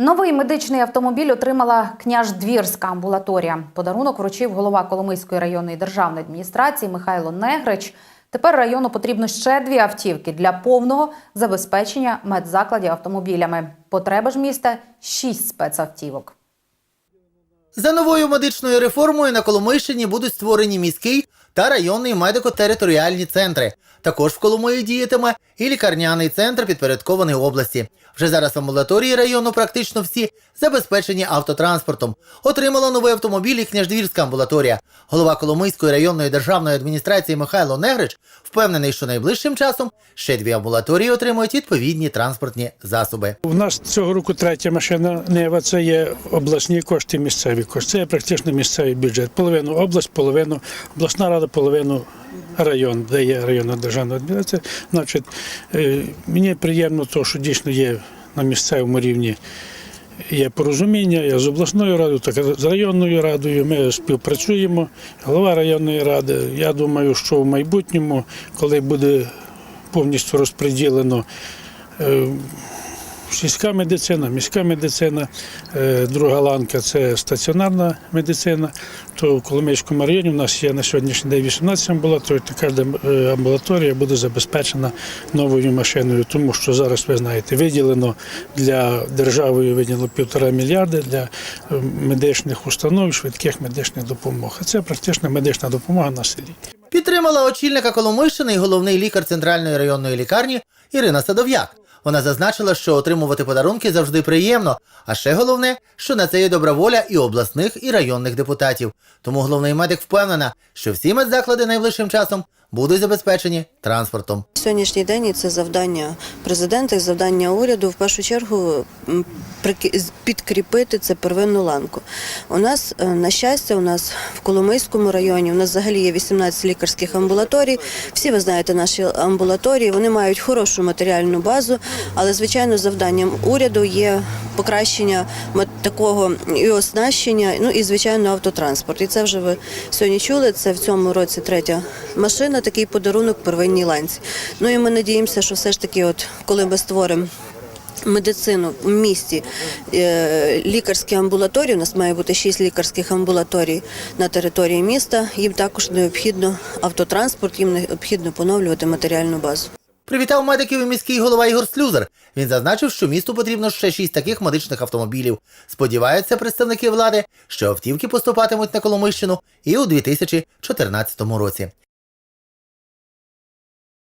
Новий медичний автомобіль отримала княждвірська амбулаторія. Подарунок вручив голова Коломийської районної державної адміністрації Михайло Негрич. Тепер району потрібно ще дві автівки для повного забезпечення медзакладів автомобілями. Потреба ж міста шість спецавтівок. За новою медичною реформою на Коломийщині будуть створені міський та районний медико-територіальні центри. Також в Коломиї діятиме і лікарняний центр підпорядкований області. Вже зараз амбулаторії району практично всі забезпечені автотранспортом. Отримала новий автомобіль і княждвірська амбулаторія. Голова Коломийської районної державної адміністрації Михайло Негрич впевнений, що найближчим часом ще дві амбулаторії отримують відповідні транспортні засоби. У нас цього року третя машина Нева. Це є обласні кошти, місцеві кошти. Це є практично місцевий бюджет. Половину область, половину обласна рада, половину район, де є районна державна адміністрація. Значить, е, мені приємно, то, що дійсно є на місцевому рівні. Є порозуміння, я з обласною радою, так і з районною радою. Ми співпрацюємо. Голова районної ради. Я думаю, що в майбутньому, коли буде повністю розподілено е, сільська медицина, міська медицина, е, друга ланка це стаціонарна медицина. То в Коломийському районі у нас є на сьогоднішній день 18 амбулаторій, то кожна е, амбулаторія буде забезпечена новою машиною, тому що зараз, ви знаєте, виділено для державою виділено півтора мільярда для е, медичних установ, швидких медичних допомог. Це практично медична допомога на селі. Підтримала очільника Коломийщини і головний лікар центральної районної лікарні Ірина Садов'як. Вона зазначила, що отримувати подарунки завжди приємно. А ще головне, що на це є добра воля і обласних, і районних депутатів. Тому головний медик впевнена, що всі медзаклади найближчим часом будуть забезпечені транспортом. Сьогоднішній день і це завдання президента і завдання уряду в першу чергу підкріпити це первинну ланку. У нас, е, на щастя, у нас в Коломийському районі у нас взагалі є 18 лікарських амбулаторій. Всі ви знаєте наші амбулаторії, вони мають хорошу матеріальну базу, але звичайно завданням уряду є покращення такого і оснащення, ну і звичайно автотранспорт. І це вже ви сьогодні чули. Це в цьому році третя машина, такий подарунок первинній ланці. Ну і ми надіємося, що все ж таки, от коли ми створимо. Медицину в місті е, лікарські амбулаторії. У нас має бути шість лікарських амбулаторій на території міста. Їм також необхідно автотранспорт, їм необхідно поновлювати матеріальну базу. Привітав медиків і міський голова Ігор Слюзер. Він зазначив, що місту потрібно ще шість таких медичних автомобілів. Сподіваються представники влади, що автівки поступатимуть на Коломийщину і у 2014 році.